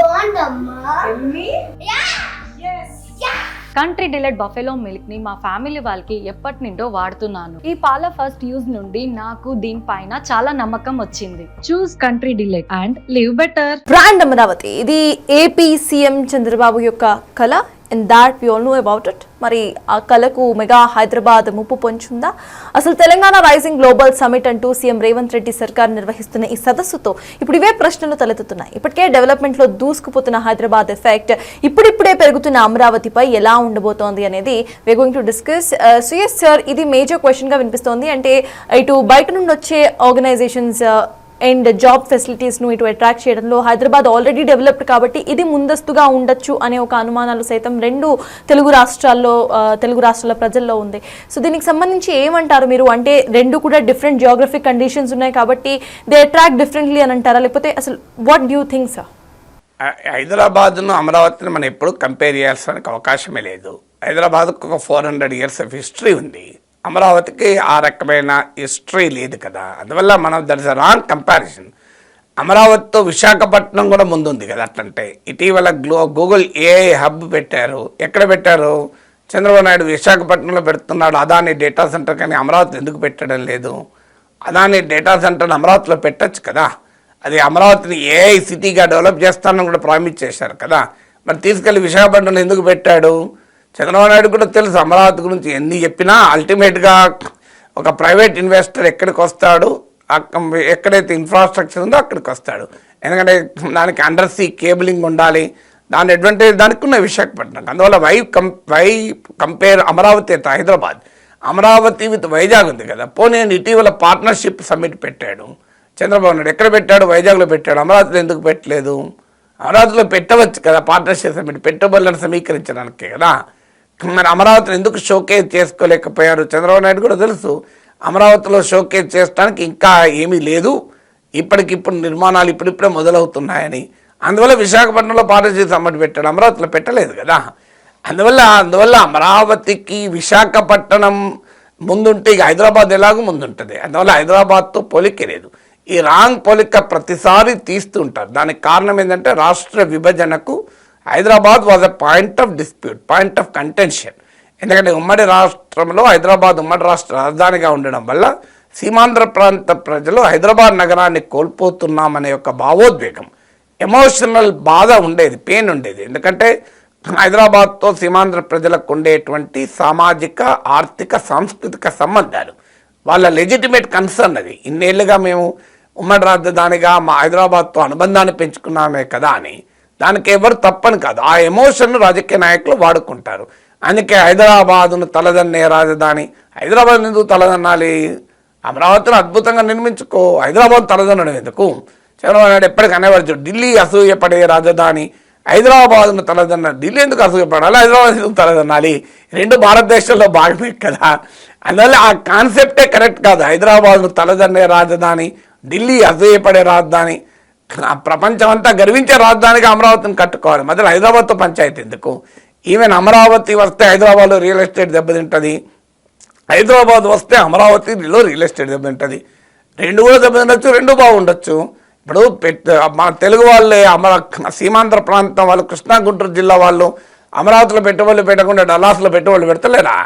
బాగుందమ్మా country delight buffalo మిల్క్ని మా family వాళ్ళకి ఎప్పటి నుండో వాడుతున్నాను. ఈ పాల ఫస్ట్ యూజ్ నుండి నాకు దీనిపైన చాలా నమ్మకం వచ్చింది. Choose country delight and live better brand Amaravati ఇది ఏపీ సీఎం చంద్రబాబు యొక్క కళ and that we all know about it మరి ఆ కళకు మెగా హైదరాబాద్ ముప్పు పొంచుందా? అసలు తెలంగాణ రైజింగ్ గ్లోబల్ సమిట్ అంటూ సీఎం రేవంత్ రెడ్డి సర్కార్ నిర్వహిస్తున్న ఈ సదస్సుతో ఇప్పుడు ఇవే ప్రశ్నలు తలెత్తుతున్నాయి. ఇప్పటికే డెవలప్మెంట్లో దూసుకుపోతున్న హైదరాబాద్ ఎఫెక్ట్ ఇప్పుడిప్పుడే పెరుగుతున్న అమరావతిపై ఎలా ఉండబోతోంది అనేది వే గోయింగ్ టు డిస్కస్ సుయస్ సార్ ఇది మేజర్ క్వశ్చన్గా వినిపిస్తోంది. అంటే ఇటు బయట నుండి వచ్చే ఆర్గనైజేషన్స్ అండ్ జాబ్ ఫెసిలిటీస్ను ఇటు అట్రాక్ట్ చేయడంలో హైదరాబాద్ ఆల్రెడీ డెవలప్డ్ కాబట్టి ఇది ముందస్తుగా ఉండొచ్చు అనే ఒక అనుమానాలు సైతం రెండు తెలుగు రాష్ట్రాల్లో తెలుగు రాష్ట్రాల ప్రజల్లో ఉంది. సో దీనికి సంబంధించి ఏమంటారు మీరు? అంటే రెండు కూడా డిఫరెంట్ జియోగ్రఫిక్ కండిషన్స్ ఉన్నాయి కాబట్టి దే అట్రాక్ట్ డిఫరెంట్లీ అని అంటారా? లేకపోతే అసలు వాట్ డ్యూ థింగ్స్ హైదరాబాద్ను అమరావతిని మనం ఎప్పుడు కంపేర్ చేయాల్సిన అవకాశమే లేదు. హైదరాబాద్కు ఒక four hundred years of history ఉంది. అమరావతికి ఆ రకమైన హిస్టరీ లేదు కదా. అందువల్ల మనం దట్ ఇస్ రాంగ్ కంపారిజన్ అమరావతితో విశాఖపట్నం కూడా ముందుంది కదా అట్లంటే. ఇటీవల గ్లో గూగుల్ ఏఐ హబ్ పెట్టారు. ఎక్కడ పెట్టారు? చంద్రబాబు నాయుడు విశాఖపట్నంలో పెడుతున్నాడు. అదాని డేటా సెంటర్ కానీ అమరావతి ఎందుకు పెట్టడం లేదు? అదాని డేటా సెంటర్ని అమరావతిలో పెట్టచ్చు కదా. అది అమరావతిని ఏఐ సిటీగా డెవలప్ చేస్తానని కూడా ప్రామిస్ చేశారు కదా. మరి తీసుకెళ్ళి విశాఖపట్నంలో ఎందుకు పెట్టాడు? చంద్రబాబు నాయుడు కూడా తెలుసు అమరావతి గురించి ఎన్ని చెప్పినా అల్టిమేట్గా ఒక ప్రైవేట్ ఇన్వెస్టర్ ఎక్కడికి వస్తాడు? ఎక్కడైతే ఇన్ఫ్రాస్ట్రక్చర్ ఉందో అక్కడికి వస్తాడు. ఎందుకంటే దానికి అండర్ సీ కేబులింగ్ ఉండాలి. దాని అడ్వాంటేజ్ దానికి ఉన్న విశాఖపట్నం. అందువల్ల why come why compare Amaravati అయితే హైదరాబాద్? అమరావతి విత్ వైజాగ్ ఉంది కదా. పోనీ ఇటీవల పార్ట్నర్షిప్ సమ్మిట్ పెట్టాడు. చంద్రబాబు నాయుడు ఎక్కడ పెట్టాడు? వైజాగ్లో పెట్టాడు. అమరావతిలో ఎందుకు పెట్టలేదు? అమరావతిలో పెట్టవచ్చు కదా పార్ట్నర్షిప్ సమ్మిట్ పెట్టుబడులను సమీకరించడానికే కదా. మరి అమరావతిని ఎందుకు షోకేజ్ చేసుకోలేకపోయారు చంద్రబాబు నాయుడు కూడా తెలుసు అమరావతిలో షోకేజ్ చేయడానికి ఇంకా ఏమీ లేదు. ఇప్పటికిప్పుడు నిర్మాణాలు ఇప్పుడిప్పుడే మొదలవుతున్నాయని. అందువల్ల విశాఖపట్నంలో పార్ట్నర్షిప్ సమ్మటి పెట్టాడు. అమరావతిలో పెట్టలేదు కదా. అందువల్ల అందువల్ల అమరావతికి విశాఖపట్నం ముందుంటే ఇక హైదరాబాద్ ఎలాగో ముందుంటుంది. అందువల్ల హైదరాబాద్తో పోలిక లేదు. ఈ రాంగ్ పోలిక ప్రతిసారి తీస్తుంటారు దానికి కారణం ఏంటంటే రాష్ట్ర విభజనకు Hyderabad was a point of dispute point of contention ఎందుకంటే ఉమ్మడి రాష్ట్రంలో హైదరాబాద్ ఉమ్మడి రాష్ట్ర రాజధానిగా ఉండడం వల్ల సీమాంధ్ర ప్రాంత ప్రజలు హైదరాబాద్ నగరాన్ని కోల్పోతున్నామనే యొక్క భావోద్వేగం. ఎమోషనల్ బాధ ఉండేది పెయిన్ ఉండేది. ఎందుకంటే హైదరాబాద్తో సీమాంధ్ర ప్రజలకు ఉండేటువంటి సామాజిక ఆర్థిక సాంస్కృతిక సంబంధాలు. వాళ్ళ లెజిటిమేట్ కన్సర్న్ అది. ఇన్నేళ్ళుగా మేము ఉమ్మడి రాజధానిగా మా హైదరాబాద్తో అనుబంధాన్ని పెంచుకున్నామే కదా అని దానికి ఎవరు తప్పని కాదు. ఆ ఎమోషన్ను రాజకీయ నాయకులు వాడుకుంటారు. అందుకే హైదరాబాదును తలదన్నే రాజధాని. హైదరాబాద్ ఎందుకు తలదన్నాలి? అమరావతిని అద్భుతంగా నిర్మించుకో. హైదరాబాద్ తలదన్నడం ఎందుకు? చంద్రబాబు నాయుడు ఎప్పటికీ అనేవారు ఢిల్లీ అసూయపడే రాజధాని. హైదరాబాద్ను తలదన్న ఢిల్లీ ఎందుకు అసూయపడాలి? హైదరాబాద్ ఎందుకు తలదన్నాలి? రెండు భారతదేశంలో భాగమే కదా. అందువల్ల ఆ కాన్సెప్టే కరెక్ట్ కాదు. హైదరాబాద్ను తలదన్నే రాజధాని ఢిల్లీ అసూయపడే రాజధాని. ప్రపంచం అంతా గర్వించే రాజధానిగా అమరావతిని కట్టుకోవాలి. మధ్యలో హైదరాబాద్తో పంచాయతీ ఎందుకు? ఈవెన్ అమరావతి వస్తే హైదరాబాద్లో రియల్ ఎస్టేట్ దెబ్బతింటుంది. హైదరాబాద్ వస్తే అమరావతిలో రియల్ ఎస్టేట్ దెబ్బతింటుంది. రెండు కూడా దెబ్బతిండొచ్చు రెండు బాగుండొచ్చు. ఇప్పుడు పెట్ మన తెలుగు వాళ్ళే అమర సీమాంధ్ర ప్రాంతం వాళ్ళు కృష్ణా గుంటూరు జిల్లా వాళ్ళు అమరావతిలో పెట్టుబడులు పెట్టకుండా డల్లాస్లో పెట్టుబడులు పెడతలేరా?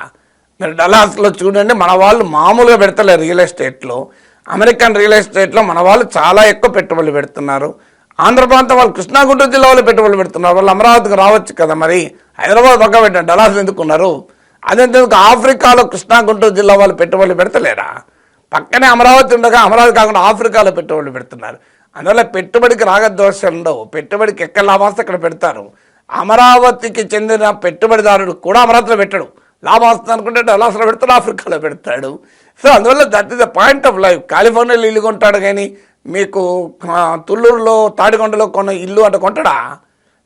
మీరు డల్లాస్లో చూడండి మన వాళ్ళు మామూలుగా పెడతలేరు రియల్ ఎస్టేట్లో. అమెరికన్ రియల్ ఎస్టేట్లో మన వాళ్ళు చాలా ఎక్కువ పెట్టుబడులు పెడుతున్నారు. ఆంధ్ర ప్రాంతం వాళ్ళు కృష్ణా గుంటూరు జిల్లా వాళ్ళు పెట్టుబడులు పెడుతున్నారు. వాళ్ళు అమరావతికి రావచ్చు కదా మరి. హైదరాబాద్ పక్క పెట్టండి డలాస్ ఎందుకున్నారు? అదెందుకు ఆఫ్రికాలో కృష్ణా గుంటూరు జిల్లా వాళ్ళు పెట్టుబడులు పెడతలేరా? పక్కనే అమరావతి ఉండగా అమరావతి కాకుండా ఆఫ్రికాలో పెట్టుబడులు పెడుతున్నారు. అందువల్ల పెట్టుబడికి రాగదోషాలు ఉండవు. పెట్టుబడికి ఎక్కడ లాభాస్తే అక్కడ పెడతారు. అమరావతికి చెందిన పెట్టుబడిదారుడు కూడా అమరావతిలో పెట్టడు. లాభం అనుకుంటే డలాస్లో పెడతాడు ఆఫ్రికాలో పెడతాడు. సో అందువల్ల that is the point of life. కాలిఫోర్నియాలో ఇల్లు కొంటాడు కానీ మీకు తుళ్ళూరులో తాడికొండలో కొన్న ఇల్లు అంటే కొంటాడా?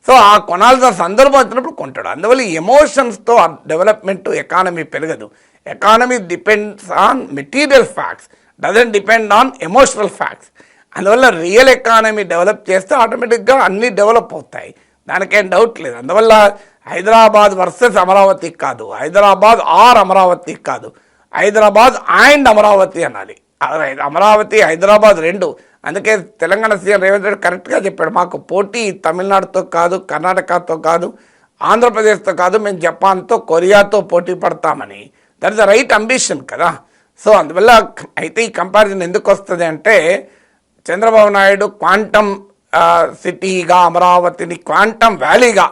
సో ఆ కొనాల్సిన సందర్భం వచ్చినప్పుడు కొంటాడు. అందువల్ల ఎమోషన్స్తో డెవలప్మెంట్ ఎకానమీ పెరగదు. Economy depends on material facts doesn't depend on emotional facts అందువల్ల రియల్ ఎకానమీ డెవలప్ చేస్తే ఆటోమేటిక్గా అన్నీ డెవలప్ అవుతాయి. దానికేం డౌట్ లేదు. అందువల్ల హైదరాబాద్ వర్సెస్ అమరావతి కాదు. హైదరాబాద్ ఆర్ అమరావతి కాదు. హైదరాబాద్ అండ్ అమరావతి అనాలి. అమరావతి హైదరాబాద్ రెండు. అందుకే తెలంగాణ సీఎం రేవంత్ రెడ్డి కరెక్ట్గా చెప్పాడు. మాకు పోటీ తమిళనాడుతో కాదు కర్ణాటకతో కాదు ఆంధ్రప్రదేశ్తో కాదు మేము జపాన్తో కొరియాతో పోటీ పడతామని. That is the right ambition కదా. సో అందువల్ల అయితే ఈ కంపారిజన్ ఎందుకు వస్తుంది అంటే చంద్రబాబు నాయుడు క్వాంటమ్ సిటీగా అమరావతిని క్వాంటమ్ వ్యాలీగా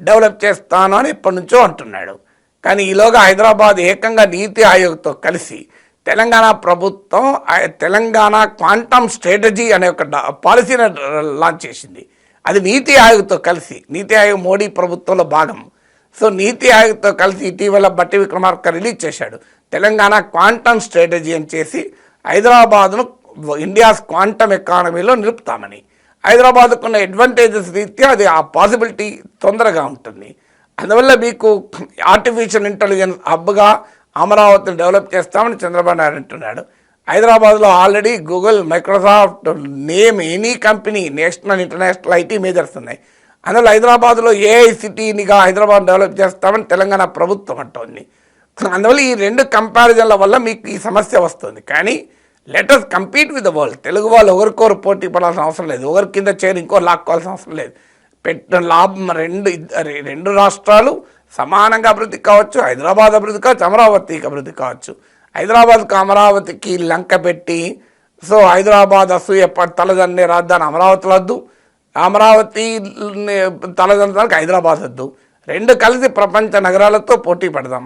డెవలప్ చేస్తాను అని ఎప్పటి నుంచో అంటున్నాడు. కానీ ఈలోగా హైదరాబాద్ ఏకంగా నీతి ఆయోగ్తో కలిసి తెలంగాణ ప్రభుత్వం తెలంగాణ క్వాంటమ్ స్ట్రాటజీ అనే ఒక పాలసీని లాంచ్ చేసింది. అది నీతి ఆయోగ్తో కలిసి నీతి ఆయోగ్ మోడీ ప్రభుత్వంలో భాగం. సో నీతి ఆయోగ్తో కలిసి ఇటీవల బట్టి విక్రమార్క రిలీజ్ చేశాడు. తెలంగాణ క్వాంటమ్ స్ట్రాటజీ అని చేసి హైదరాబాద్ను ఇండియాస్ క్వాంటమ్ ఎకానమీలో నిలుపుతామని. హైదరాబాద్కు ఉన్న అడ్వాంటేజెస్ రీత్యా అది ఆ పాసిబిలిటీ తొందరగా ఉంటుంది. అందువల్ల మీకు ఆర్టిఫిషియల్ ఇంటెలిజెన్స్ హబ్గా అమరావతిని డెవలప్ చేస్తామని చంద్రబాబు నాయుడు అంటున్నాడు. హైదరాబాద్లో already Google Microsoft name any company national international IT majors ఉన్నాయి. అందులో హైదరాబాద్లో ఏఐ సిటీనిగా హైదరాబాద్ డెవలప్ చేస్తామని తెలంగాణ ప్రభుత్వం అంటోంది. అందువల్ల ఈ రెండు కంపారిజన్ల వల్ల మీకు ఈ సమస్య వస్తుంది. కానీ let's compete with the world Telugu వాళ్ళు ఒకరికొకరు పోటీ పడాల్సిన అవసరం లేదు. ఒకరి కింద చేరి ఇంకో లాక్కోవాల్సిన అవసరం లేదు. పెట్టిన లాభం రెండు రెండు రాష్ట్రాలు సమానంగా అభివృద్ధి కావచ్చు. హైదరాబాద్ అభివృద్ధి కావచ్చు అమరావతికి అభివృద్ధి కావచ్చు. హైదరాబాద్కు అమరావతికి లంక పెట్టి సో హైదరాబాద్ అసూయ తలదన్నే రాజధాని అమరావతి వద్దు. అమరావతి తలదనడానికి హైదరాబాద్ వద్దు. రెండు కలిసి ప్రపంచ నగరాలతో పోటీ పడదాం.